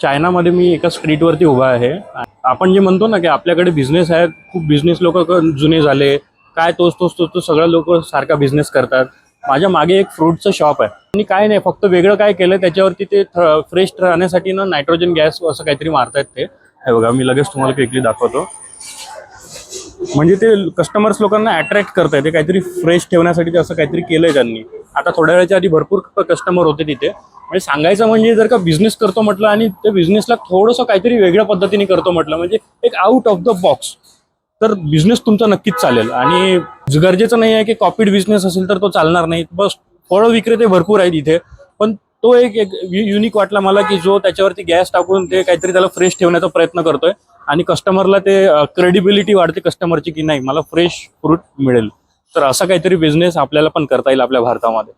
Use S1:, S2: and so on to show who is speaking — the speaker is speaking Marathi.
S1: चायनामध्ये मी एका स्ट्रीटवरती उभा आहे. आपण जे म्हणतो ना की आपल्याकडे बिझनेस आहे खूप बिझनेस लोक जुने झाले. काय तोच तोच तोच तो सगळं लोक सारखा बिझनेस करतात. माझ्या मागे एक फ्रूटचं शॉप आहे. आणि काय नाही फक्त वेगळं काय केलं त्याच्यावरती ते फ्रेश राहण्यासाठी ना नायट्रोजन गॅस असं काहीतरी मारतायत ते. हे बघा मी लगेच तुम्हाला क्विकली दाखवतो. म्हणजे ते कस्टमर्स लोकांना अट्रॅक्ट करताय ते काहीतरी फ्रेश ठेवण्यासाठी ते असं काहीतरी केलंय त्यांनी. आता थोड्या वेळाच्या आधी भरपूर कस्टमर होते तिथे. म्हणजे सांगायचं म्हणजे जर का बिझनेस करतो म्हटलं आणि त्या बिझनेसला थोडंसं काहीतरी वेगळ्या पद्धतीने करतो म्हटलं म्हणजे एक आउट ऑफ द बॉक्स तर बिझनेस तुमचा नक्कीच चालेल. आणि गरजेचं नाही आहे की कॉपीड बिझनेस असेल तर तो चालणार नाही. बस फळं विक्रेते भरपूर आहेत इथे. पण तो एक एक युनिक वाटला मला की जो त्याच्यावरती गॅस टाकून ते काहीतरी त्याला फ्रेश ठेवण्याचा प्रयत्न करतोय. आणि कस्टमरला ते क्रेडिबिलिटी वाढते कस्टमरची की नाही मला फ्रेश फ्रूट मिळेल. तर असा काहीतरी बिझनेस आपल्याला पण करता येईल आपल्या भारतामध्ये.